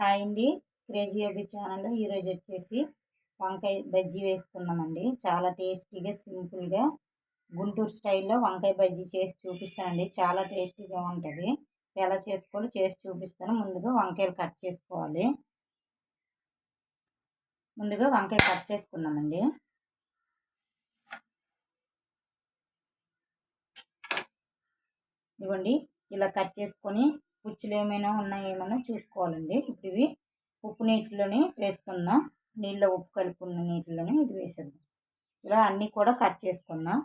Hi అండి. Crazy అబ్బి ఛానల్లో ఈరోజు వచ్చేసి వంకాయ బజ్జీ వేసుకున్నామండి చాలా టేస్టీగా సింపుల్గా గుంటూరు స్టైల్లో వంకాయ బజ్జీ చేసి చూపిస్తానండి. చాలా టేస్టీగా ఉంటుంది. ఎలా చేసుకోవాలో చేసి చూపిస్తాను. ముందుగా వంకాయలు కట్ చేసుకోవాలి. ముందుగా వంకాయ కట్ చేసుకున్నామండి ఇవ్వండి. ఇలా కట్ చేసుకొని పుచ్చులు ఏమైనా ఉన్నాయేమైనా చూసుకోవాలండి. ఇప్పుడు ఇవి ఉప్పు నీటిలోనే వేసుకుందాం. నీళ్ళలో ఉప్పు కలుపుకున్న నీటిలోనే ఇది వేసేద్దాం. ఇలా అన్నీ కూడా కట్ చేసుకుందాం.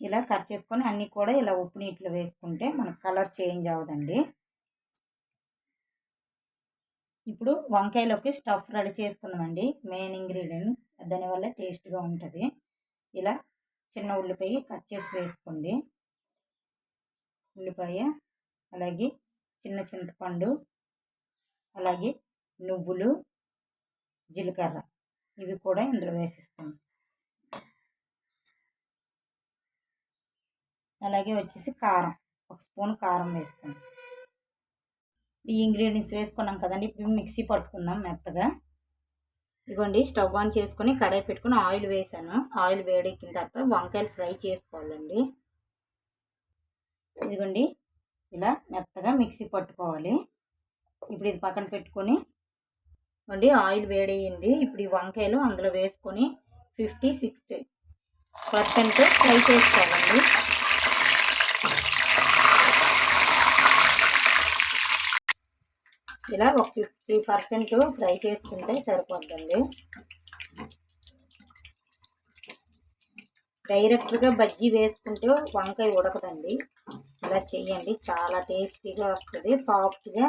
ఇలా కట్ చేసుకొని అన్నీ కూడా ఇలా ఉప్పు నీటిలో వేసుకుంటే మనకు కలర్ చేంజ్ అవ్వదండి. ఇప్పుడు వంకాయలోకి స్టఫ్ రెడీ చేసుకుందామండి మెయిన్ ఇంగ్రీడియంట్. దానివల్ల టేస్ట్గా ఉంటుంది. ఇలా చిన్న ఉల్లిపాయ కట్ చేసి వేసుకోండి. ఉల్లిపాయ అలాగే చిన్న చింతపండు అలాగే నువ్వులు జీలకర్ర ఇవి కూడా ఇందులో వేసేస్తాను. అలాగే వచ్చేసి కారం ఒక స్పూన్ కారం వేసుకోండి ఈ ఇంగ్రీడియంట్స్ వేసుకున్నాం కదండి ఇప్పుడు మిక్సీ పట్టుకుందాం మెత్తగా. ఇదిగోండి స్టవ్ ఆన్ చేసుకొని కడాయి పెట్టుకుని ఆయిల్ వేసాను. ఆయిల్ వేడెక్కిన తర్వాత వంకాయలు ఫ్రై చేసుకోవాలండి. ఇదిగోండి ఇలా మెత్తగా మిక్సీ పట్టుకోవాలి. ఇప్పుడు ఇది పక్కన పెట్టుకొని అండి ఆయిల్ వేడయ్యింది. ఇప్పుడు ఈ వంకాయలు అందులో వేసుకొని ఫిఫ్టీ సిక్స్టీ పర్సెంట్ ఫ్రై చేసుకోవాలండి. ఇలా ఒక ఫిఫ్టీ పర్సెంట్ ఫ్రై చేసుకుంటే సరిపోద్దండి. డైరెక్ట్గా బజ్జీ వేసుకుంటే వంకాయ ఉడకదండి. ఇలా చేయండి. చాలా టేస్టీగా వస్తుంది. సాఫ్ట్గా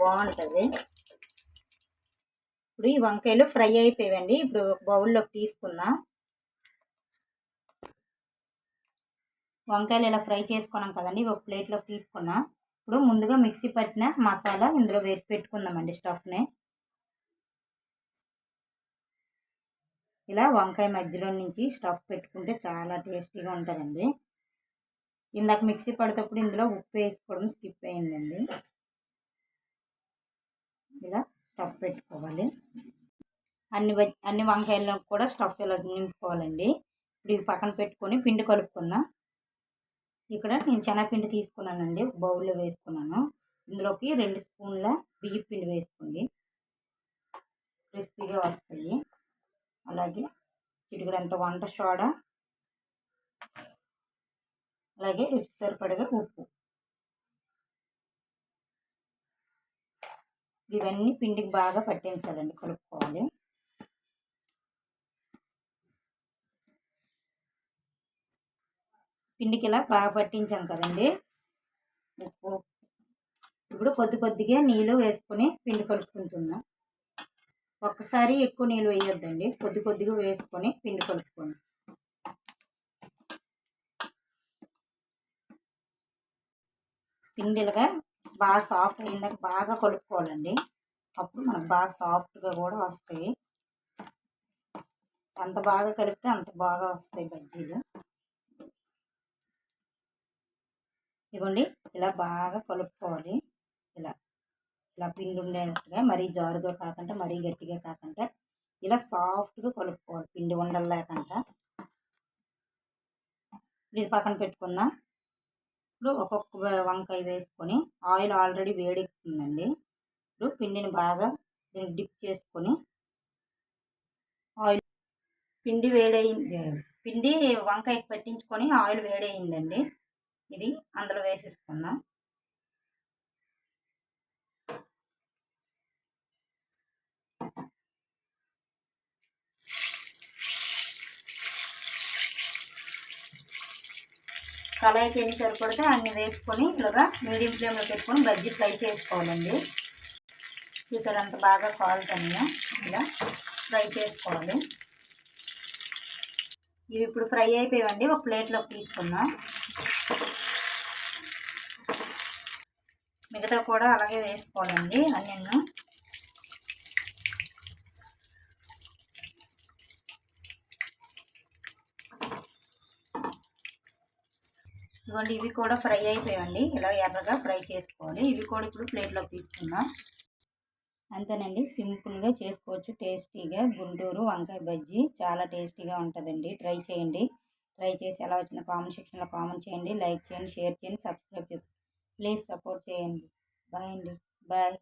బాగుంటుంది. ఇప్పుడు ఈ వంకాయలు ఫ్రై అయిపోయాయండి ఇప్పుడు బౌల్లోకి తీసుకుందాం. వంకాయలు ఇలా ఫ్రై చేసుకున్నాం కదండి. ఒక ప్లేట్లోకి తీసుకున్నాం. ఇప్పుడు ముందుగా మిక్సీ పట్టిన మసాలా ఇందులో వేసి పెట్టుకుందామండి స్టఫ్ని. ఇలా వంకాయ మధ్యలో నుంచి స్టఫ్ పెట్టుకుంటే చాలా టేస్టీగా ఉంటుందండి. ఇందాక మిక్సీ పడేటప్పుడు ఇందులో ఉప్పు వేసుకోవడం స్కిప్ అయిందండి. ఇలా స్టఫ్ పెట్టుకోవాలి. అన్ని అన్ని వంకాయలను కూడా స్టఫ్ ఇలా నింపుకోవాలండి. ఇప్పుడు ఇవి పక్కన పెట్టుకొని పిండి కలుపుకున్నా ఇక్కడ నేను శనగపిండి తీసుకున్నానండి. బౌల్లో వేసుకున్నాను. ఇందులోకి రెండు స్పూన్ల బియ్యం పిండి వేసుకోండి. క్రిస్పీగా వస్తాయి. అలాగే చిటికడంత వంట సోడా అలాగే రుచికి సరిపడగా ఉప్పు. ఇవన్నీ పిండికి బాగా పట్టించాలండి కలుపుకోవాలి. పిండికి ఇలా బాగా పట్టించాం కదండి. ఉప్పు. ఇప్పుడు కొద్ది కొద్దిగా నీళ్ళు వేసుకొని పిండి కలుపుకుంటున్నాం. ఒక్కసారి ఎక్కువ నీళ్ళు వేయొద్దండి కొద్ది కొద్దిగా వేసుకొని పిండి కలుపుకోండి. పిండిలుగా బాగా సాఫ్ట్ అయిందాక బాగా కలుపుకోవాలండి. అప్పుడు మనకు బాగా సాఫ్ట్గా కూడా వస్తాయి. ఎంత బాగా కలిపితే అంత బాగా వస్తాయి బజ్జీలు. ఇవ్వండి ఇలా బాగా కలుపుకోవాలి. ఇలా ఇలా పిండి ఉండేటట్టుగా మరీ జారుగా కాకుండా మరీ గట్టిగా కాకుండా ఇలా సాఫ్ట్గా కలుపుకోవాలి. పిండి ఉండలు లేకుండా ఇది పక్కన పెట్టుకుందాం. ఇప్పుడు ఒక్కొక్క వంకాయ వేసుకొని ఆయిల్ ఆల్రెడీ వేడెక్కుతుందండి. ఇప్పుడు పిండిని బాగా దీన్ని డిప్ చేసుకొని ఆయిల్ పిండి వేడయింది పిండి వంకాయకి పెట్టించుకొని ఆయిల్ వేడయిందండి ఇది అందులో వేసేసుకుందాం. కళాయికి ఎన్ని సరిపడితే అన్ని వేసుకొని ఇలాగా మీడియం ఫ్లేమ్లో పెట్టుకొని బజ్జీ ఫ్రై చేసుకోవాలండి. చూసారు అంత బాగా కాలుతాను ఇలా ఫ్రై చేసుకోవాలి. ఇవి ఇప్పుడు ఫ్రై అయిపోయాయండి. ఒక ప్లేట్లోకి తీసుకుందాం. మిగతా కూడా అలాగే వేసుకోవాలండి. అన్నీ ఇదిగోండి ఇవి కూడా ఫ్రై అయిపోయాయండి. ఇలా ఎర్రగా ఫ్రై చేసుకోవాలి. ఇవి కూడా ఇప్పుడు ప్లేట్లోకి తీసుకుందాం. అంతేనండి సింపుల్గా చేసుకోవచ్చు. టేస్టీగా గుంటూరు వంకాయ బజ్జీ చాలా టేస్టీగా ఉంటుందండి. ట్రై చేయండి. ట్రై చేసి ఎలా వచ్చిన కామెంట్ సెక్షన్లో కామెంట్ చేయండి. లైక్ చేయండి షేర్ చేయండి సబ్స్క్రైబ్ చేసుకోండి ప్లీజ్ సపోర్ట్ చేయండి. బాయ్ అండి. బాయ్.